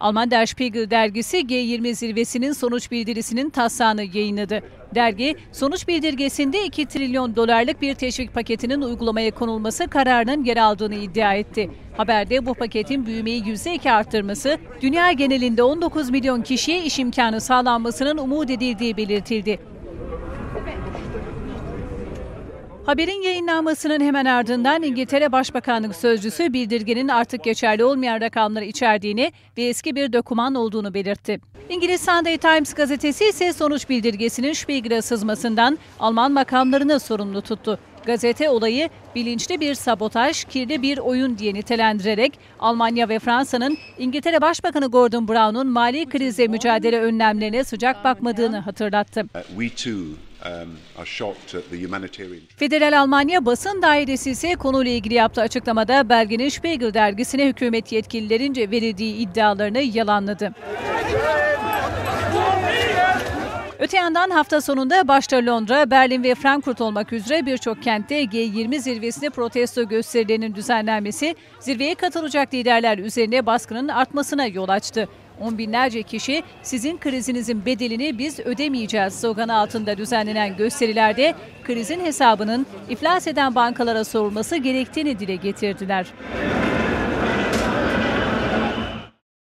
Alman Der Spiegel dergisi G20 zirvesinin sonuç bildirisinin taslağını yayınladı. Dergi, sonuç bildirgesinde 2 trilyon dolarlık bir teşvik paketinin uygulamaya konulması kararının yer aldığını iddia etti. Haberde bu paketin büyümeyi %2 arttırması, dünya genelinde 19 milyon kişiye iş imkanı sağlanmasının umut edildiği belirtildi. Haberin yayınlanmasının hemen ardından İngiltere Başbakanlık Sözcüsü bildirgenin artık geçerli olmayan rakamları içerdiğini ve eski bir doküman olduğunu belirtti. İngiliz Sunday Times gazetesi ise sonuç bildirgesinin Spiegel'e sızmasından Alman makamlarını sorumlu tuttu. Gazete olayı bilinçli bir sabotaj, kirli bir oyun diye nitelendirerek Almanya ve Fransa'nın İngiltere Başbakanı Gordon Brown'un mali krize mücadele önlemlerine sıcak bakmadığını hatırlattı. Federal Almanya Basın Dairesi ise konuyla ilgili yaptığı açıklamada belgenin Spiegel dergisine hükümet yetkililerince verildiği iddialarını yalanladı. Öte yandan hafta sonunda başta Londra, Berlin ve Frankfurt olmak üzere birçok kentte G20 zirvesinde protesto gösterilerinin düzenlenmesi zirveye katılacak liderler üzerine baskının artmasına yol açtı. On binlerce kişi sizin krizinizin bedelini biz ödemeyeceğiz sloganı altında düzenlenen gösterilerde krizin hesabının iflas eden bankalara sorulması gerektiğini dile getirdiler.